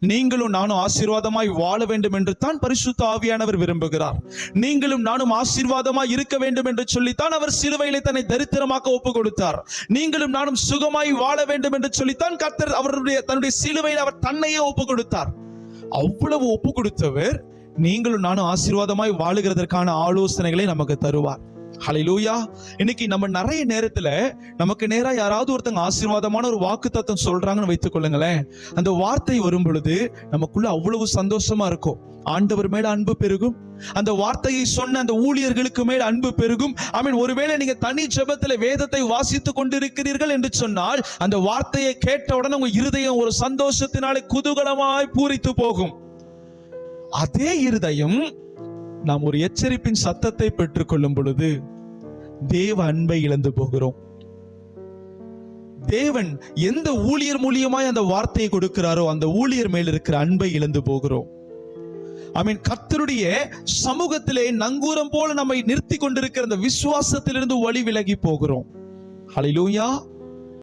நீங்களும் நானும் ஆசீர்வாதமாய் வாழ வேண்டும் என்று தான் பரிசுத்த ஆவியானவர் விரும்புகிறார். நீங்களும் நானும் ஆசீர்வாதமாய் இருக்க வேண்டும் என்று சொல்லித்தான் அவர் சிலுவையிலே தன்னை தரித்திரமாக்க ஒப்பு கொடுத்தார் நீங்களும் நானும் சுகமாய் வாழ வேண்டும் என்று சொல்லித்தான் கர்த்தர் அவருடைய தன்னுடைய சிலுவையில் அவர் தன்னையே ஒப்பு கொடுத்தார் அவ்வளவு ஒப்பு கொடுத்தவர் நீங்களும் நானும் ஆசீர்வாதமாய் வாழுகிறதற்கான ஆலோசனைகளை நமக்கு தருவார். ஹalleluya இன்னைக்கு நம்ம நிறைய நேரத்துல நமக்கு நேரா யாராவது ஒருத்தங்க ஆசீர்வாதமான ஒரு வாக்கு தத்துவம் சொல்றாங்கன்னு வைத்துக் கொள்ளுங்களேன். அந்த வார்த்தை வரும் பொழுது நமக்குள்ள அவ்வளவு சந்தோஷமா இருக்கும். ஆண்டவர் மேல அன்பு பெருகும். அந்த வார்த்தையை சொன்ன அந்த ஊழியர்களுக்கு மேல் அன்பு பெருகும். ஐ மீன் ஒருவேளை நீங்க தனி ஜபத்துல வேதத்தை வாசித்துக் கொண்டிருக்கிறீர்கள் என்று சொன்னால் அந்த வார்த்தையை கேட்ட உடனே உங்க இருதயம் ஒரு சந்தோஷத்தினாலே குதூகலமாய் பூரித்து போகும். அதே இருதயம் நாம் ஒரு எச்சரிப்பின் சத்தத்தை பெற்றுக்கொள்ளும் பொழுது தேவ அன்பை இழந்து போகிறோம். தேவன் எந்த ஊழியர் மூலியமாய் அந்த வார்த்தையை கொடுக்கிறாரோ அந்த ஊழியர் மேல் இருக்கிற அன்பை இழந்து போகிறோம். ஐ மீன் கத்தருடைய சமூகத்திலே நங்கூரம் போல நம்மை நிறுத்தி கொண்டிருக்கிற அந்த விசுவாசத்திலிருந்து வழி விலகி போகிறோம். ஹலிலூயா